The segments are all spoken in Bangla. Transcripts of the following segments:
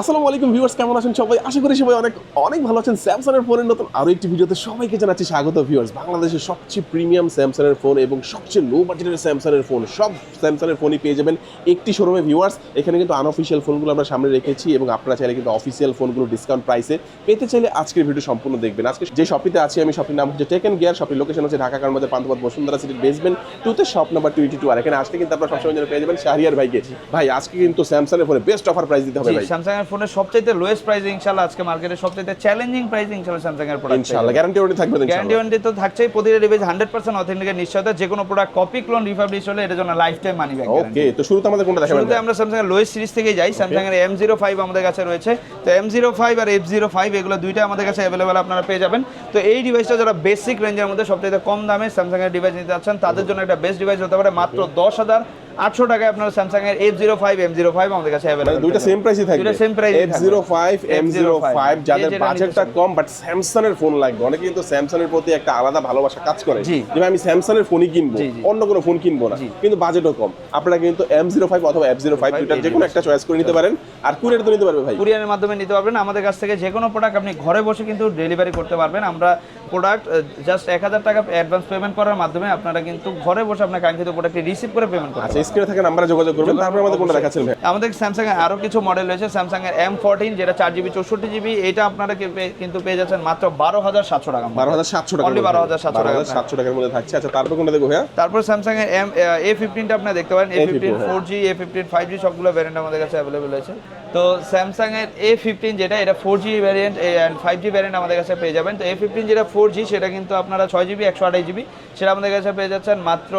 আসসালামু আলাইকুম ভিউয়ার্স কেমন আছেন সবাই? আশা করি সবাই অনেক অনেক ভালো আছেন। স্যামসাং এর ফোনের নতুন আরও একটি ভিডিওতে সবাইকে জানাচ্ছি স্বাগত ভিউয়ার্স। বাংলাদেশের সবচেয়ে প্রিমিয়াম স্যামসাং এর ফোন এবং সবচেয়ে লো বাজেটের স্যামসাং এর ফোন সব স্যামসাং এর ফোনই পেয়ে যাবেন একটি শোরুমে ভিউয়ার্স এখানে কিন্তু আনঅফিসিয়াল ফোনগুলো আমরা সামনে রেখেছি এবং আপনারা চাইলে কিন্তু অফিসিয়াল ফোনগুলো ডিসকাউন্ট প্রাইসে পেতে চাইলে আজকের ভিডিও সম্পূর্ণ দেখবেন। আজকে যে শপিতে আছি আমি শপির নাম হচ্ছে টেকেন গিয়ার শপির লোকেশন হচ্ছে ঢাকা কার মধ্যে পান্থপথ বসুন্ধরা সিটির বেসমেন্ট টুতে শপ নাম্বার টোয়েন্টি টু আর এখানে আসলে কিন্তু আপনারা সবসময় পেয়ে যাবেন শাহরিয়ার ভাইকে। ভাই আজকে কিন্তু স্যামসাং এর ফোনে বেস্ট অফার প্রাইস দিতে হবে ভাই। স্যামসাং এর ফোনের সবচাইতে লোয়েস্ট প্রাইস ইনশাআল্লাহ আজকে মার্কেটে সবচাইতে চ্যালেঞ্জিং প্রাইস ইনশাআল্লাহ স্যামসাং এর প্রোডাক্ট ইনশাআল্লাহ গ্যারান্টি ওয়ারেন্টি থাকবে তো গ্যারান্টি ওয়ারেন্টি তো থাকছেই প্রতিটা ডিভাইস হান্ড্রেড পার্সেন্ট অথেন্টিকের নিশ্চয়তা যে কোনো প্রোডাক্ট কপি ক্লোন রিফাবলিশ হলে এটার জন্য life time money back okay তো শুরুতে আমাদের কোনটা দেখাবেন? শুরুতে আমরা স্যামসাং এর লোয়েস্ট সিরিজ থেকে যাই। স্যামসাং এর এম জিরো ফাইভ আমাদের কাছে রয়েছে। তো এম জিরো ফাইভ আর এফ জিরো ফাইভ এগুলো দুইটা আমাদের কাছে অ্যাভেলেবেল আপনারা পেয়ে যাবেন। তো এই ডিভাইসটা যারা বেসিক রেঞ্জের মধ্যে সবচেয়ে কম দামে স্যামসাং এর ডিভাইস নিতে যাচ্ছেন তাদের জন্য একটা বেস্ট ডিভাইস হতে পারে মাত্র দশ হাজার আটশো টাকায় আপনার স্যামসাং এর F zero five M zero five আমাদের কাছে মানে অ্যাভেলেবেল দুইটা সেম প্রাইসই থাকবে। দুইটা same price ই থাকবে। F05 M05 যাদের বাজেটটা কম বাট স্যামসাং এর ফোন লাগবে। অনেকে কিন্তু স্যামসাং এর প্রতি একটা আলাদা ভালোবাসা কাজ করে। যে আমি স্যামসাং এর ফোনই কিনবো। অন্য কোনো ফোন কিনবো না। কিন্তু বাজেটও কম। আপনারা কিন্তু M05 অথবা F05 দুইটা যে কোনো একটা চয়েস করে নিতে পারেন। আর কুরিয়ার তো নিতে পারবে ভাই। কুরিয়ারের মাধ্যমে নিতে পারবেন। আমাদের কাছ থেকে যে কোনো প্রোডাক্ট আপনি ঘরে বসে কিন্তু ডেলিভারি করতে পারবেন। আমরা প্রোডাক্ট জাস্ট এক হাজার টাকা অ্যাডভান্স পেমেন্ট করার মাধ্যমে আপনারা কিন্তু ঘরে বসে আপনার কাঙ্ক্ষিত প্রোডাক্টটি রিসিভ করে পেমেন্ট করতে আচ্ছা স্ক্রিনে থাকা নাম্বারে যোগাযোগ করবেন। তারপরে আমাদের কোনটা দেখাচ্ছেন ভাই? আমাদের স্যামসাং এর আরও কিছু মডেল রয়েছে। স্যামসাং এর এম ফোরটিন যেটা চার জিবি চৌষট্টি জিবি এটা আপনারা কিন্তু পেয়ে যাচ্ছেন মাত্র বারো হাজার সাতশো টাকা বারো হাজার সাতশো টাকা Only 12,700 টাকা। সাতশো টাকার মধ্যে। থাকছে। আচ্ছা তারপর কোনটা দেখব ভাইয়া? তারপর স্যামসাং এর এম এ ফিফটিনটা আপনি দেখতে পারেন। A fifteen A15 four G A fifteen five G সবগুলো ভ্যারিয়েন্ট আমাদের কাছে অ্যাভেলেবেল আছে তো স্যামসাং এর এ ফিফটিন যেটা এটা four G variant and five G variant আমাদের কাছে পেয়ে যাবেন। তো এ ফিফটিন যেটা ফোর জি সেটা কিন্তু আপনারা ছয় জিবি একশো আঠাশ জিবি সেটা আমাদের কাছে পেয়ে যাচ্ছেন মাত্র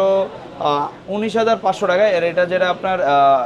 উনিশ হাজার পাঁচশো টাকায়। আর এটা যেটা আপনার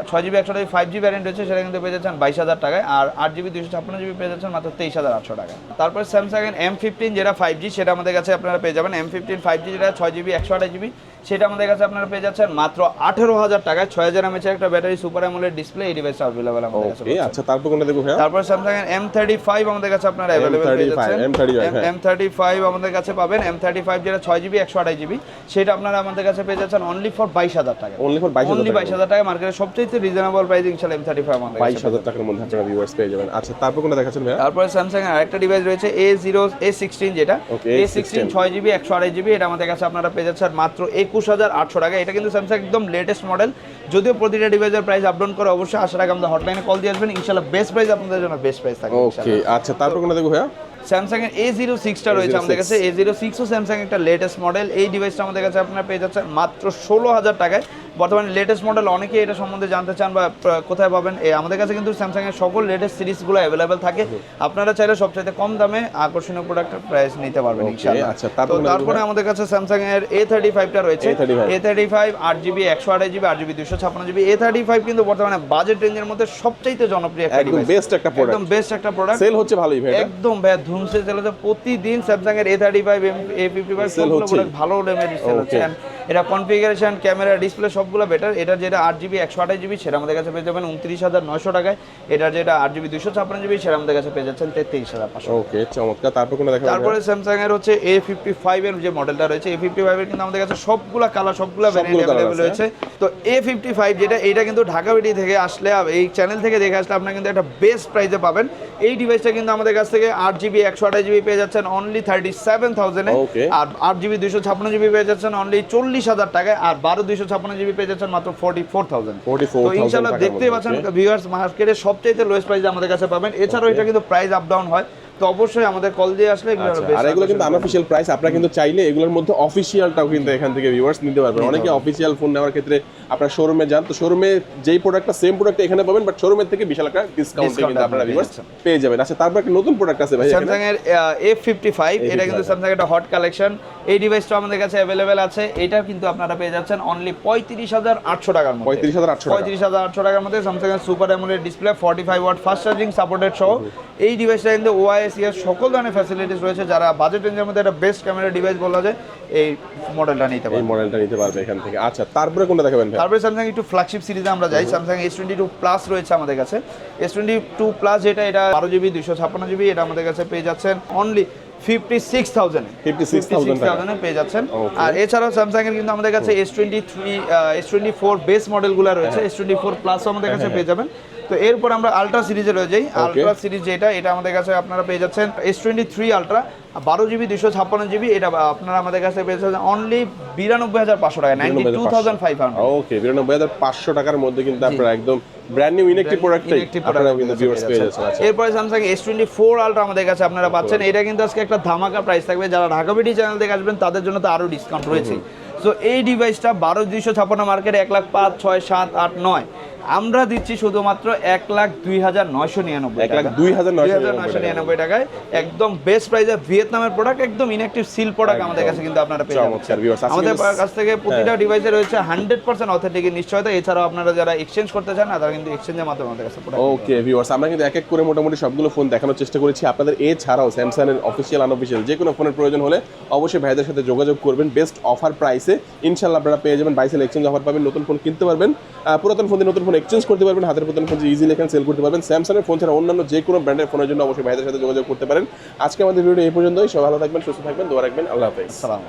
ছয় জিবি, একশো টাকা ফাইভ জি ভ্যারিয়েন্ট রয়েছে, সেটা কিন্তু পেয়ে যাচ্ছেন বাইশ হাজার টাকায়। আর আট জিবি দুশো ছাপ্পান্ন জিবি পেয়ে যাচ্ছেন মাত্র তেইশ হাজার আটশো টাকা তারপর স্যামসাং এম ফিফটিন যেটা ফাইভ জি সেটা আমাদের কাছে আপনারা পেয়ে যাবেন। এম ফিফটিন ফাইভ জি যেটা ছয় জিবি, একশো আঠাশ জিবি সেটা আমাদের কাছে আপনারা পেয়ে যাচ্ছেন মাত্র আঠেরো হাজার টাকায় ছয় হাজার এমএচের একটা ব্যাটারি সুপার অ্যামোলেড ডিসপ্লে এই ডিভাইস অ্যাভেলেবল আমাদের কাছে আচ্ছা তারপর কোনটা দেখব ভাইয়া? তারপর স্যামসাং এর এম থার্টি ফাইভ আমাদের কাছে আপনারা অ্যাভেলেবেল পেয়ে যাচ্ছেন। M35, হ্যাঁ। এম থার্টি ফাইভ আমাদের কাছে পাবেন। এম থার্টি ফাইভ যেটা ছয় জিবি একশো আঠাশ জিবি সেটা আপনারা আমাদের কাছে পেয়ে যাচ্ছেন অনলি ফর বাইশ হাজার টাকা। অনলি ফর বাইশ অনলি বাইশ হাজার হাজার টাকা মার্কেটের সবচেয়ে রিজনেবল প্রাইস থার্টি ফাইভ আমাদের বাইশ কাছে হাজার টাকার মধ্যে আপনারা ভিউয়ার্স পেয়ে যাবেন। আচ্ছা তারপর কোনটা দেখাচ্ছেন ভাইয়া? তারপরে স্যামসাং এর আরেকটা ডিভাইস রয়েছে এ জিরো এ সিক্সটিন যেটা। Okay, এ A16 সিক্সটিন ছয় জিবি একশো আড়াই জিবি এটা আমাদের কাছে আপনারা পেয়ে যাচ্ছেন মাত্র একুশ হাজার আটশো টাকা। এটা কিন্তু স্যামসাং একদম লেটেস্ট মডেল যদিও প্রতিটা ডিভাইসের প্রাইস আপডাউন করে অবশ্যই আশা আগে আমাদের হটলাইনে কল দিয়ে আসবেন। ইনশাল্লাহ বেস্ট প্রাইস আপনাদের জন্য বেস্ট প্রাইস থাকে ওকে আচ্ছা তারপর কোনটা দেখব ভাইয়া? স্যামসাং এর এ জিরো সিক্সটা রয়েছে আমাদের কাছে। এ জিরো সিক্সও স্যামসাং একটা লেটেস্ট মডেল এই ডিভাইসটা আমাদের কাছে আপনারা পেয়ে যাচ্ছেন মাত্র ষোলো হাজার টাকায়। বর্তমানে লেটেস্ট মডেল অনেকেই এটা সম্বন্ধে জানতে চান বা কোথায় পাবেন। আমাদের কাছে কিন্তু স্যামসাং এর সকল লেটেস্ট সিরিজগুলো অ্যাভেলেবেল থাকে। আপনারা চাইলে সবচাইতে কম দামে আকর্ষণীয় প্রোডাক্টের প্রাইস নিতে পারবেন ইনশাআল্লাহ। আচ্ছা, তারপরে তারপরে আমাদের কাছে স্যামসাং এর এ থার্টি ফাইভটা রয়েছে। A35 এ থার্টি ফাইভ আট জিবি একশো আঠাশ জিবি আট জিবি দুশো ছাপ্পান্ন জিবি এ থার্টি ফাইভ কিন্তু বর্তমানে বাজেট রেঞ্জের মধ্যে সবচাইতে জনপ্রিয় একটা একদম বেস্ট একটা প্রোডাক্ট একদম বেস্ট একটা প্রোডাক্ট সেল হচ্ছে ভালোই ভাই একদম ভাইয়া ধুমসে চলেছে প্রতিদিন স্যামসাং এর A thirty five A fifty five হচ্ছেই। product ভালো লেভেলের সেল হচ্ছে। এটা কনফিগারেশন ক্যামেরা ডিসপ্লে সবগুলো বেটার এটা যেটা আট জিবি একশো আঠাশ জিবি সেটা আমাদের কাছে পেয়ে যাবেন উনত্রিশ হাজার নয়শো টাকায়। এটা যেটা আট জিবি দুশো ছাপ্পান্ন জিবি সেটা আমাদের কাছে পেয়ে যাচ্ছেন তেত্রিশ হাজার পাঁচশো ওকে চমৎকার। তারপর কোনটা দেখাবেন তারপরে স্যামসাং এর হচ্ছে এ ফিফটি ফাইভ এর যে মডেলটা রয়েছে এ ফিফটি ফাইভ এর কিন্তু আমাদের কাছে সবগুলা কালার সবগুলা ভ্যারিয়েন্ট অ্যাভেলেবল রয়েছে। তো এ ফিফটি ফাইভ যেটা এটা কিন্তু ঢাকা বিডি থেকে আসলে এই চ্যানেল থেকে দেখে আসলে আপনারা কিন্তু একটা বেস্ট প্রাইসে পাবেন। এই ডিভাইসটা কিন্তু আমাদের কাছ থেকে আট জিবি একশো আঠাশ জিবি পেয়ে যাচ্ছেন অনলি থার্টি সেভেন থাউজেন্ডে. আর আট জিবি দুশো ছাপ্পান্ন জিবি পেয়ে যাচ্ছেন অনলি চল্লিশ হাজার টাকায়। আর বারো দুশো ছাপ্পান্ন জিবি পেয়ে যাচ্ছেন মাত্র ফোর্টি ফোর থাউজেন্ড তো ইনশাল্লাহ দেখতে পাচ্ছেন. ভিউয়ার্স মার্কেটের সবচেয়ে লোয়েস্ট প্রাইস আমাদের কাছে পাবেন। এছাড়াও এটা কিন্তু প্রাইস আপ ডাউন হয়। তো অবশ্যই আমাদের কল দিয়ে আসলে এগুলো আচ্ছা, আর এগুলো কিন্তু আকর্ষণ আনঅফিসিয়াল প্রাইস আপনারা কিন্তু চাইলে এগুলোর মধ্যে অফিসিয়ালটাও কিন্তু এখান থেকে ভিউয়ার্স নিতে পারবেন। অনেকে অফিসিয়াল ফোন নেওয়ার ক্ষেত্রে আপনারা শোরুমে যান তো শোরুমে যেই প্রোডাক্টটা সেম প্রোডাক্ট এখানে পাবেন বাট শোরুমের থেকে বিশাল একটা ডিসকাউন্ট কিন্তু আপনারা ভিউয়ার্স পেয়ে যাবেন। আচ্ছা তারপর একটা নতুন প্রোডাক্ট আছে ভাই। স্যামসাং এর এফ ফিফটি ফাইভ এটা কিন্তু স্যামসাং একটা হট কালেকশন এই ডিভাইসটা আমাদের কাছে অ্যাভেলেবেল আছে। এটা কিন্তু আপনারা পেয়ে যাচ্ছেন অনলি পঁয়ত্রিশ হাজার আটশো টাকার মধ্যে। পঁয়ত্রিশ হাজার আটশো টাকা। পঁয়ত্রিশ হাজার আটশো টাকার মধ্যে স্যামসাং এর super AMOLED display forty five watt fast charging supported সহ এই ডিভাইসটা কিন্তু ওআইএস এর সকল ধরনের ফ্যাসিলিটিস রয়েছে যারা বাজেট রেঞ্জের মধ্যে একটা বেস্ট ক্যামেরা ডিভাইস বলা যায় এই মডেলটা নিতে এই পারে মডেলটা নিতে পারবে এখান থেকে। আচ্ছা তারপরে কোনটা দেখাবেন ভাই? তারপরে স্যামসাং একটু ফ্ল্যাগশিপ সিরিজে আমরা যাই। Samsung S twenty two plus রয়েছে আমাদের কাছে। এস টোয়েন্টি টু প্লাস যেটা এটা বারো জিবি দুশো ছাপ্পান্ন জিবি এটা আমাদের কাছে পেয়ে যাচ্ছেন। Only fifty six thousand. 56,000 টাকা। পেয়ে যাচ্ছেন। আর এছাড়াও স্যামসাং এর কিন্তু আমাদের কাছে S twenty three S twenty four base মডেলগুলো রয়েছে। হ্যাঁ। এস টোয়েন্টি ফোর প্লাসও আমাদের কাছে পেয়ে যাবেন। তো এরপর আমরা আলট্রা সিরিজে রয়ে যাই। আলট্রা সিরিজ যেটা এটা আমাদের কাছে আপনারা পেয়ে যাচ্ছেন এস টোয়েন্টি থ্রি আলট্রা বারো জিবি দুশো ছাপ্পান্ন জিবি এটা আপনারা আমাদের কাছে পেয়ে যাচ্ছেন অনলি বিরানব্বই হাজার পাঁচশো টাকা ninety two thousand five hundred okay বিরানব্বই হাজার পাঁচশো টাকার মধ্যে কিন্তু আপনারা একদম ব্র্যান্ড নিউ ইনেকটিভ প্রোডাক্টটাই আপনারা কিন্তু ভিউয়ার্স পেয়ে যাচ্ছেন আচ্ছা। এরপরে ফোর আলট্রা আমাদের কাছে আপনারা পাচ্ছেন। এটা কিন্তু আজকে একটা ধামাকা প্রাইস থাকবে। যারা ঢাকা বিডি চ্যানেল থেকে আসবেন তাদের জন্য তো আরও ডিসকাউন্ট রয়েছে। তো এই ডিভাইসটা বারো দুইশো ছাপ্পান্ন মার্কেটে এক লাখ পাঁচ ছয় সাত আট নয়। আমরা দিচ্ছি শুধুমাত্র এক লাখ দুই হাজার নয়শো নিরানব্বই এক লাখ দুই হাজার নয়শো নিরানব্বই টাকা। নিরানব্বই টাকায় একদম বেস্ট প্রাইসে ভিয়েতনামের প্রোডাক্ট একদম ইনঅ্যাক্টিভ সিল প্রোডাক্ট আমাদের কাছে কিন্তু আপনারা পেয়ে যাচ্ছেন আমাদের কাছ থেকে প্রতিটা ডিভাইসে রয়েছে হান্ড্রেড পার্সেন্ট অথেন্টিক নিশ্চয়তা। এছাড়াও আপনারা যারা এক্সচেঞ্জ করতে চান তারা কিন্তু এক্সচেঞ্জের মাধ্যমে আমাদের কাছে ওকে ভিউয়ার্স আমরা কিন্তু এক এক করে মোটামুটি সবগুলো ফোন দেখানোর চেষ্টা করেছি। আপনাদের এছাড়াও স্যামসাং এর অফিসিয়াল আনঅফিসিয়াল যে কোনো ফোনের প্রয়োজন হলে অবশ্যই ভাইদের সাথে যোগাযোগ করবেন। বেস্ট অফার প্রাইসে ইনশাল্লাহ আপনারা পেয়ে যাবেন। বাইসেল এক্সচেঞ্জ অফার পাবেন নতুন ফোন কিনতে পারবেন। পুরাতন ফোন দিয়ে নতুন ফোন এক্সচেঞ্জ করতে পারবেন, হাতের পুরাতন ফোন ইজিলি এখানে সেল করতে পারবেন। স্যামসাং এর ফোন ছাড়া অন্যান্য যে কোনো ব্র্যান্ডের ফোনের জন্য অবশ্যই ভাইদের সাথে যোগাযোগ করতে পারেন। আজকে আমাদের ভিডিও এই পর্যন্তই। সব ভালো থাকবেন, সুস্থ থাকবেন, দোয়া রাখবেন। আল্লাহ হাফেজ। সালাম